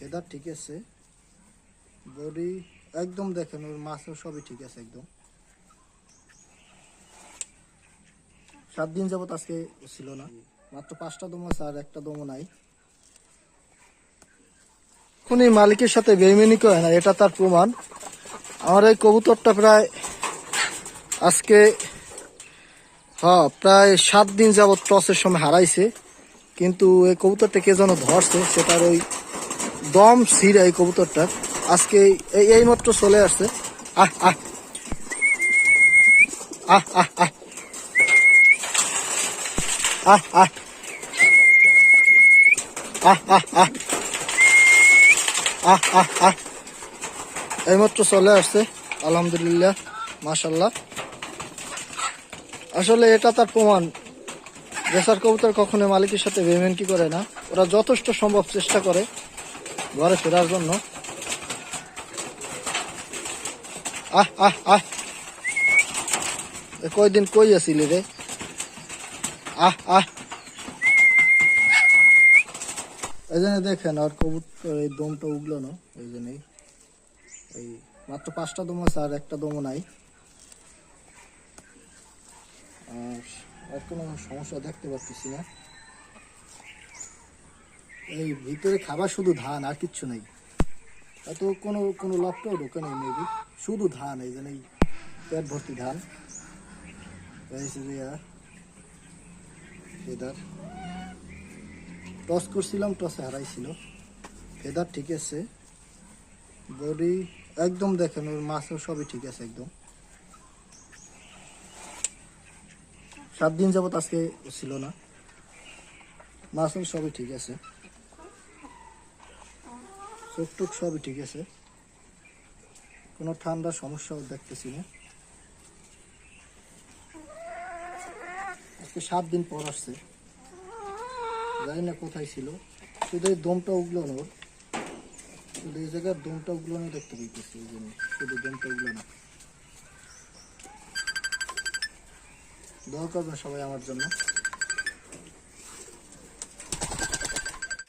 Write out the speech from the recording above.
Feather ঠিক আছে। Body একদম দেখেন, ওর মাছও সবই ঠিক আছে একদম। সাত দিন যাবত আজকে ছিল না। মাত্র পাঁচটা দম আছে আর একটা দমও নাই। উনি মালিকের সাথে বেইমেনি করে না, এটা তার প্রমাণ। আমার এই কবুতরটা প্রায় আজকে হ্যাঁ প্রায় সাত দিন যাবত টসের সময় হারাইছে। কিন্তু এই কবুতরটা কে যেন ধরছে, সেটার ওই দম ছিঁড়া এই কবুতরটা। আজকে এই মাত্র চলে আসছে। আহ আহ। আহ এইমাত্র চলে আসছে। আলহামদুলিল্লাহ মাসাল্লাহ আসলে এটা তার প্রমাণ। রেসার কবুতর কখনো মালিকের সাথে বেমেন্টি করে না। ওরা যথেষ্ট সম্ভব চেষ্টা করে। ঘরে ফেরার জন্য। আহ আহ আহ। কয়দিন কই আসিলি রে? আহ আহ। এই জন্য দেখেন, আর কবুতর এই দমটা উগলো না, এই জন্যই। এই মাত্র পাঁচটা দম আছে, আর একটা দমও নাই। আর আর কোনো সমস্যা দেখতে পাচ্ছি না। এই ভিতরে খাবার শুধু ধান, আর কিচ্ছু নেই। এত কোনো কোনো লকটাও ঢোকে নেই মেবি শুধু ধান, এই জন্য পেট ভর্তি ধান। ফেদার। টস করছিলাম, টসে হারাইছিল। ফেদার ঠিক আছে। বডি একদম দেখেন, ওর মাছও সবই ঠিক আছে একদম। সাত দিন যাবত আজকে ছিল না। মাছও সবই ঠিক আছে। চোখ টুক সবই ঠিক আছে। কোনো ঠান্ডার সমস্যাও দেখতেছি না। আজকে সাত দিন পর আসছে। জানি না কোথায় ছিল। শুধু এই দমটা উগলো না শুধু এই জায়গার দমটা উগলো না দেখতে পাইতেছি এই জন্য। শুধু দমটা উগলো না। দোয়া করবেন সবাই আমার জন্য।